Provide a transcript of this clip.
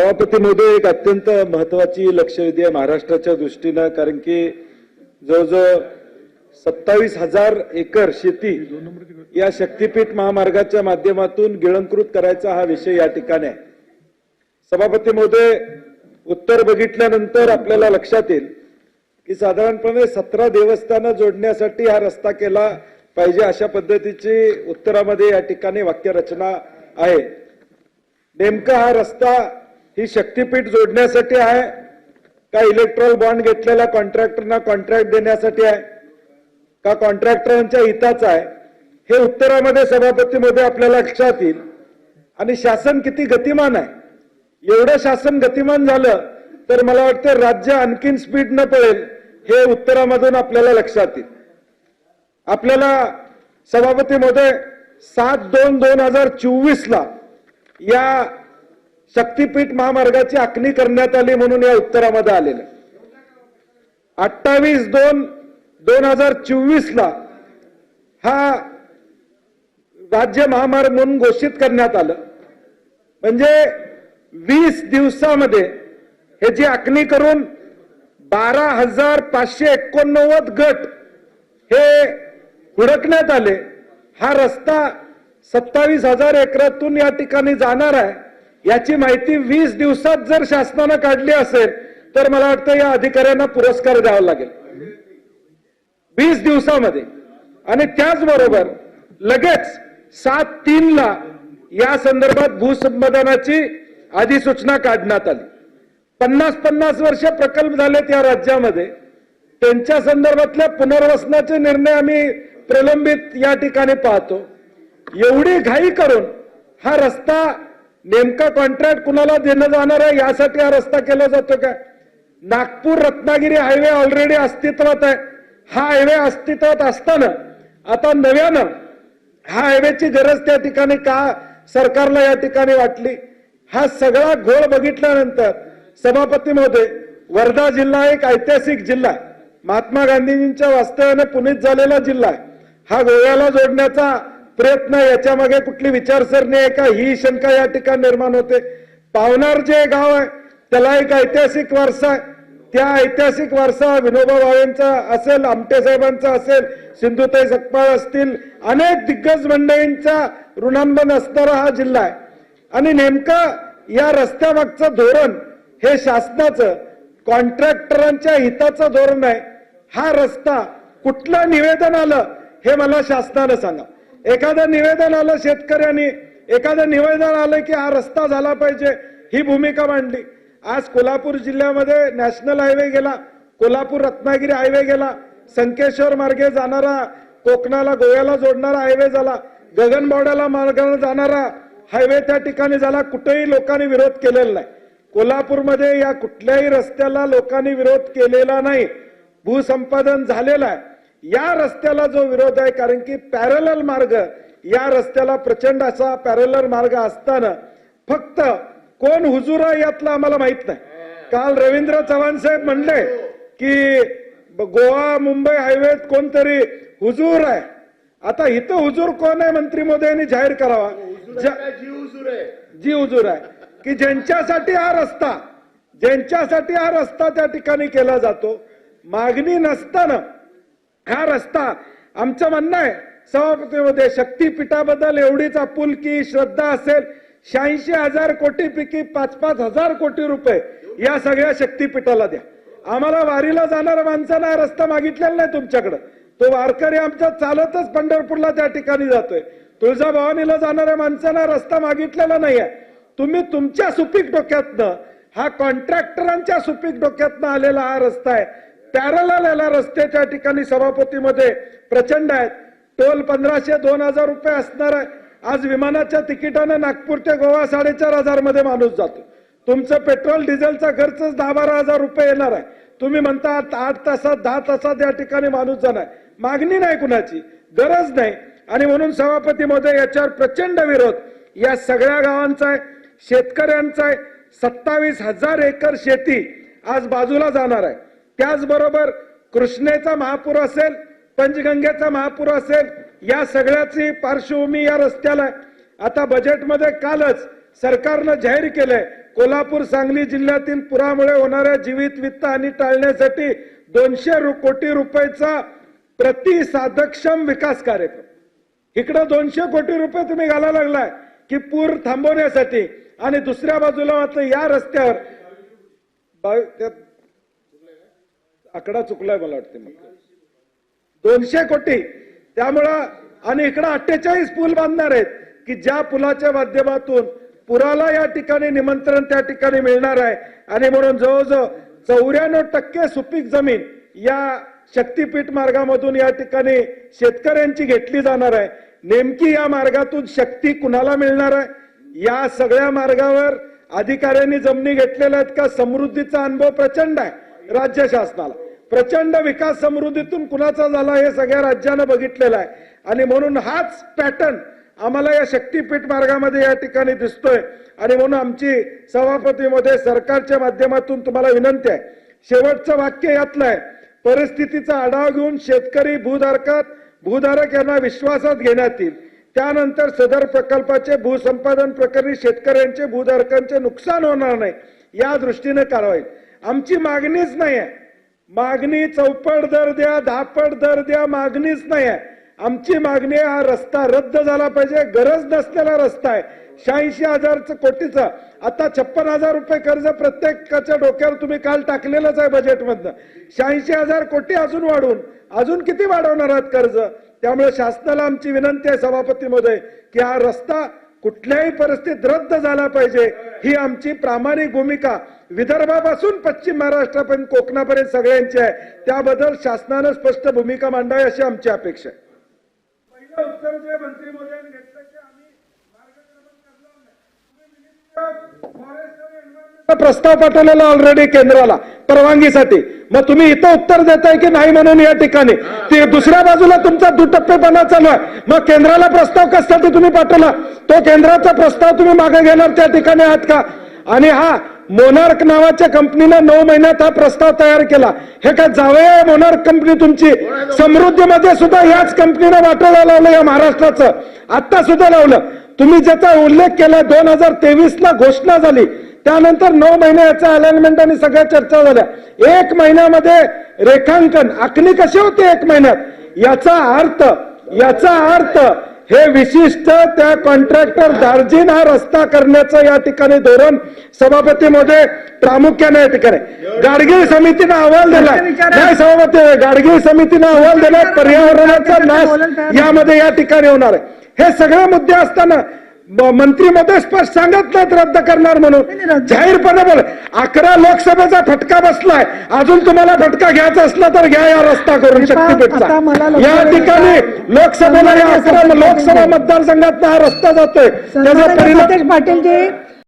सभापती महोदय एक अत्यंत महत्वाची लक्षवेधी आहे महाराष्ट्राच्या दृष्टीनं कारण की जवळजवळ सत्तावीस हजार एकर शेती या शक्तीपीठ महामार्गाच्या माध्यमातून गिळंकृत करायचा हा विषय या ठिकाणी आहे. सभापती महोदय उत्तर बघितल्यानंतर आपल्याला लक्षात येईल की साधारणपणे सतरा देवस्थानं जोडण्यासाठी हा रस्ता केला पाहिजे अशा पद्धतीची उत्तरामध्ये या ठिकाणी वाक्यरचना आहे. नेमका हा रस्ता ही शक्तीपीठ जोडण्यासाठी आहे. का इलेक्ट्रॉल बॉन्ड घेतलेल्या कॉन्ट्रॅक्टरना कॉन्ट्रॅक्ट देण्यासाठी आहे? का कॉन्ट्रॅक्टरांच्या हिताचा आहे? हे उत्तरामध्ये सभापतीमध्ये आपल्याला लक्षात येईल. आणि शासन किती गतिमान आहे? एवढं शासन गतिमान झालं तर मला वाटतं राज्य आणखीन स्पीड न पळेल हे उत्तरामधून आपल्याला लक्षात येईल. आपल्याला सभापतीमध्ये सात दोन दोन हजार चोवीसला या शक्तीपीठ महामार्गाची आखणी करण्यात आली म्हणून या उत्तरामध्ये आलेलं अठ्ठावीस दोन दोन हजार चोवीस ला हा राज्य महामार्ग म्हणून घोषित करण्यात आलं. म्हणजे वीस दिवसामध्ये ह्याची आखणी करून बारा हजार पाचशे एकोणनव्वद गट हे हुडकण्यात आले. हा रस्ता सत्तावीस हजार एकरातून या ठिकाणी जाणार आहे. याची माहिती वीस दिवसात जर शासनानं काढली असेल तर मला वाटतं या अधिकाऱ्यांना पुरस्कार द्यावा लागेल. वीस दिवसामध्ये. आणि त्याचबरोबर लगेच सात तीन ला या संदर्भात भूसंपादनाची अधिसूचना काढण्यात आली. पन्नास पन्नास वर्ष प्रकल्प झालेत या राज्यामध्ये. त्यांच्या संदर्भातल्या पुनर्वसनाचे निर्णय आम्ही प्रलंबित या ठिकाणी पाहतो. एवढी घाई करून हा रस्ता नेमका कॉन्ट्रॅक्ट कुणाला देणं जाणार आहे? यासाठी हा रस्ता केला जातो का? नागपूर रत्नागिरी हायवे ऑलरेडी अस्तित्वात आहे. हा हायवे अस्तित्वात असताना आता नव्यानं हा हायवेची गरज त्या ठिकाणी का सरकारला या ठिकाणी वाटली? हा सगळा घोळ बघितल्यानंतर सभापती महोदय वर्धा जिल्हा एक ऐतिहासिक जिल्हा. आहे महात्मा गांधीजींच्या वास्तव्याने पुनीत झालेला जिल्हा. आहे हा गोव्याला जोडण्याचा प्रयत्न याच्या मागे कुठली विचारसरणी आहे का? ही शंका या ठिकाणी निर्माण होते. पावनार जे गाव आहे त्याला एक ऐतिहासिक वारसा आहे. त्या ऐतिहासिक वारसा विनोबा भावेंचा असेल आमटे साहेबांचा असेल सिंधुताई सकपाळ असतील अनेक दिग्गज मंडळींचा ऋणांबन असणारा हा जिल्हा आहे. आणि नेमकं या रस्त्यामागचं धोरण हे शासनाचं कॉन्ट्रॅक्टरांच्या हिताचं धोरण आहे. हा रस्ता कुठलं निवेदन आलं हे मला शासनानं सांगा. एखादं निवेदन आलं शेतकऱ्यांनी एखादं निवेदन आलं की हा रस्ता झाला पाहिजे ही भूमिका मांडली. आज कोल्हापूर जिल्ह्यामध्ये नॅशनल हायवे गेला कोल्हापूर रत्नागिरी हायवे गेला संकेश्वर मार्गे जाणारा कोकणाला गोव्याला जोडणारा हायवे झाला गगनबावड्याला मार्गाने जाणारा हायवे त्या ठिकाणी झाला कुठेही लोकांनी विरोध केलेला नाही. कोल्हापूरमध्ये या कुठल्याही रस्त्याला लोकांनी विरोध केलेला नाही. भूसंपादन झालेलं आहे. या रस्त्याला जो विरोध आहे कारण की पॅरलल मार्ग या रस्त्याला प्रचंड असा पॅरलल मार्ग असताना फक्त कोण हुजूर आहे यातलं आम्हाला माहीत नाही. काल रवींद्र चव्हाण साहेब म्हणले की गोवा मुंबई हायवेत कोणतरी हुजूर आहे. आता इथं हुजूर कोण आहे मंत्री मोदयांनी जाहीर करावा? ज्या- जी हुजूर आहे. की ज्यांच्यासाठी हा रस्ता ज्यांच्यासाठी हा रस्ता त्या ठिकाणी केला जातो मागणी नसताना हा रस्ता आमचं म्हणणं आहे. सभापतीमध्ये शक्तीपीठाबद्दल एवढीच आपुलकी श्रद्धा असेल शहाऐंशी हजार कोटी पैकी पाच पाच हजार कोटी रुपये या सगळ्या शक्तीपीठाला द्या. आम्हाला वारीला जाणाऱ्या माणसानं हा रस्ता मागितलेला नाही तुमच्याकडं. तो वारकरी आमचा चालतच पंढरपूरला त्या ठिकाणी जातोय. तुळजाभवानीला जाणाऱ्या माणसाला रस्ता मागितलेला नाहीये. तुम्ही तुमच्या सुपीक डोक्यातनं हा कॉन्ट्रॅक्टरांच्या सुपीक डोक्यातनं आलेला हा रस्ता आहे. पॅरल याला रस्त्याच्या ठिकाणी सभापतीमध्ये. प्रचंड आहेत. टोल पंधराशे दोन हजार रुपये असणार आहे. आज विमानाच्या तिकिटानं नागपूर ते गोवा साडेचार हजारमध्ये माणूस जातो. तुमचं पेट्रोल डिझेलचा खर्चच दहा बारा हजार रुपये येणार आहे. तुम्ही म्हणता आठ आठ तासात दहा तासात या ठिकाणी माणूस जाणार मागणी नाही कुणाची. गरज नाही. आणि म्हणून सभापती महोदय याच्यावर प्रचंड विरोध. या सगळ्या गावांचा आहे शेतकऱ्यांचा आहे. सत्तावीस हजार एकर शेती आज बाजूला जाणार आहे. त्याचबरोबर कृष्णेचा महापूर असेल पंचगंगेचा महापूर असेल या सगळ्याची पार्श्वभूमी या रस्त्याला आता बजेटमध्ये कालच सरकारनं जाहीर केलंय कोल्हापूर सांगली जिल्ह्यातील पुरामुळे होणाऱ्या जीवित वित्त हानी टाळण्यासाठी दोनशे रु- कोटी रुपयाचा प्रतिसाधक्षम विकास कार्यक्रम. इकडं दोनशे कोटी रुपये तुम्ही घालायला लागलाय की पूर थांबवण्यासाठी. आणि दुसऱ्या बाजूला मात्र या रस्त्यावर आकडा चुकलाय मला वाटते मग. दोनशे कोटी. त्यामुळं आणि इकडं अठ्ठेचाळीस पूल बांधणार आहेत की ज्या पुलाच्या माध्यमातून पुराला या ठिकाणी निमंत्रण त्या ठिकाणी मिळणार आहे. आणि म्हणून जवळजवळ चौऱ्याण्णव टक्के सुपीक जमीन या शक्तीपीठ मार्गामधून या ठिकाणी शेतकऱ्यांची घेतली जाणार आहे. नेमकी या मार्गातून शक्ती कुणाला मिळणार आहे? या सगळ्या मार्गावर अधिकाऱ्यांनी जमिनी घेतलेल्या आहेत का? समृद्धीचा अनुभव प्रचंड आहे. राज्य शासनाला. प्रचंड विकास समृद्धीतून कुणाचा झाला हे सगळ्या राज्यानं बघितलेलं आहे. आणि म्हणून हाच पॅटर्न आम्हाला या शक्तीपीठ मार्गामध्ये या ठिकाणी दिसतोय. आणि म्हणून आमची सभापतीमध्ये सरकारच्या माध्यमातून तुम्हाला विनंती आहे. शेवटचं वाक्य यातलं आहे. परिस्थितीचा आढावा घेऊन शेतकरी भूधारकात भूधारक यांना विश्वासात घेण्यात येईल. त्यानंतर सदर प्रकल्पाचे भूसंपादन प्रकरणी शेतकऱ्यांचे भूधारकांचे नुकसान होणार नाही. या दृष्टीने कारवाई. आमची मागणीच नाही आहे मागणी चौपट दर द्या दहापट दर द्या मागणीच नाही आहे आमची मागणी आहे, हा रस्ता रद्द झाला पाहिजे गरज नसलेला रस्ता आहे. शहाऐंशी हजारचं कोटीचं आता छप्पन हजार रुपये कर्ज प्रत्येकाच्या डोक्यावर तुम्ही काल टाकलेलंच आहे बजेटमधनं शहाऐंशी हजार कोटी अजून वाढवून अजून किती वाढवणार आहात कर्ज? त्यामुळे शासनाला आमची विनंती आहे सभापतीमध्ये की हा रस्ता कुठल्याही परिस्थितीत रद्द झाला पाहिजे. ही आमची प्रामाणिक भूमिका. विदर्भापासून पश्चिम महाराष्ट्रापर्यंत कोकणापर्यंत सगळ्यांची आहे. त्याबद्दल शासनानं स्पष्ट भूमिका मांडावी अशी आमची अपेक्षा आहे. उत्तर जे मंत्री महोदयांनी घेतलं की आम्ही मार्गक्रमण करणार नाही. प्रस्ताव पाठवलेला ऑलरेडी केंद्राला परवानगीसाठी. मग तुम्ही इथं उत्तर देताय की नाही म्हणून या ठिकाणी? ते दुसऱ्या बाजूला तुमचा दुटप्पेपणा चालू आहे. मग केंद्राला प्रस्ताव कशासाठी तुम्ही पाठवला? तो केंद्राचा प्रस्ताव तुम्ही मागे घेणार त्या ठिकाणी आहात का? आणि हा मोनार्क नावाच्या कंपनीनं नऊ महिन्यात हा प्रस्ताव तयार केला. हे काय जावं मोनार्क कंपनी तुमची? समृद्धीमध्ये सुद्धा याच कंपनीनं वाटोळा लावलं या महाराष्ट्राचं. आता सुद्धा लावलं. तुम्ही ज्याचा उल्लेख केला दोन हजार तेवीस ला घोषणा झाली. त्यानंतर नऊ महिने याचा अलाइनमेंट आणि सगळ्या चर्चा झाल्या. एक महिन्यामध्ये रेखांकन आखणी कशी होते एक महिन्यात? याचा अर्थ याचा अर्थ हे विशिष्ट त्या कॉन्ट्रॅक्टर दार्जिन हा रस्ता करण्याचं या ठिकाणी धोरण सभापतीमध्ये प्रामुख्याने या ठिकाणी. गाडगीळ समितीनं अहवाल दिला. नाही सभापती गाडगीळ समितीनं अहवाल दिला. पर्यावरणाचा नाश यामध्ये या ठिकाणी होणार आहे. हे सगळे मुद्दे असताना मंत्रीमध्ये स्पष्ट सांगत नाहीत रद्द करणार म्हणून. जाहीरपणे बोल. अकरा लोकसभेचा फटका बसलाय. अजून तुम्हाला फटका घ्यायचा असला तर घ्या या रस्ता करून शक्तीपीठचा. या ठिकाणी? लोकसभेला या अकरा लोकसभा मतदारसंघात हा रस्ता जातोय. त्याचा परिणाम पाटील जी